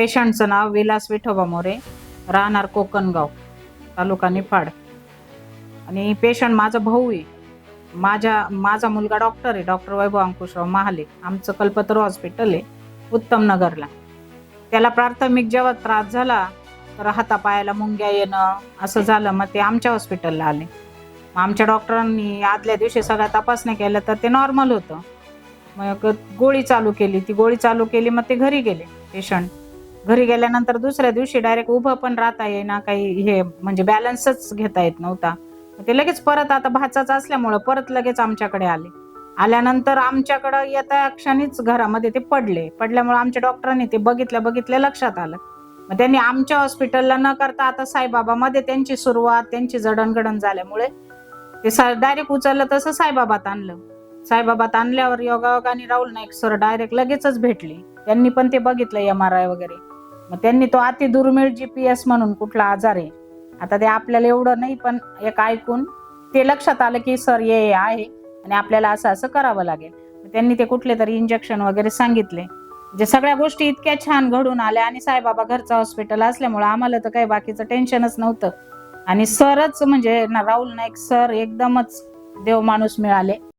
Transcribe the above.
पेशंटचं नाव विलास विठोबा मोरे राहणार कोकणगाव तालुका निफाड. आणि पेशंट माझा भाऊ आहे. माझ्या माझा मुलगा डॉक्टर आहे डॉक्टर वैभव अंकुशराव महाले. आमचं कल्पतर हॉस्पिटल आहे उत्तम नगरला. त्याला प्राथमिक जेव्हा त्रास झाला तर हातापायाला मुंग्या येणं असं झालं मग ते आमच्या हॉस्पिटलला आले. मग आमच्या डॉक्टरांनी आदल्या दिवशी सगळ्या तपासण्या केल्या तर ते नॉर्मल होतं. मग गोळी चालू केली ती गोळी चालू केली मग ते घरी गेले पेशंट. घरी गेल्यानंतर दुसऱ्या दिवशी डायरेक्ट उभं पण राहता येईना काही हे म्हणजे बॅलन्सच घेता येत नव्हता. ते लगेच परत आता भाचाच असल्यामुळं परत लगेच आमच्याकडे आले. आल्यानंतर आमच्याकडं येत्या क्षणीच घरामध्ये ते पडले. पडल्यामुळे आमच्या डॉक्टरांनी ते बघितल्या बघितल्या लक्षात आलं. मग त्यांनी आमच्या हॉस्पिटलला न करता आता साईबाबामध्ये त्यांची सुरुवात त्यांची जडणघडण झाल्यामुळे ते डायरेक्ट उचललं तसं साईबाबात आणलं. साईबाबात आणल्यावर योगायोगाने राहुल नाईक सर डायरेक्ट लगेचच भेटले. त्यांनी पण ते बघितलं एम आर आय वगैरे. मग त्यांनी तो अति दुर्मिळ एस म्हणून कुठला आजार आहे. आता ते आपल्याला एवढं नाही पण एक ऐकून ते लक्षात आलं की सर ये हे आहे. आणि आपल्याला असं असं करावं लागेल. त्यांनी ते कुठले तरी इंजेक्शन वगैरे सांगितले. जे सगळ्या गोष्टी इतक्या छान घडून आल्या आणि साईबाबा घरचं हॉस्पिटल असल्यामुळे आम्हाला तर काही बाकीचं टेन्शनच नव्हतं. आणि सरच म्हणजे ना राहुल नाईक सर एकदमच देव माणूस मिळाले.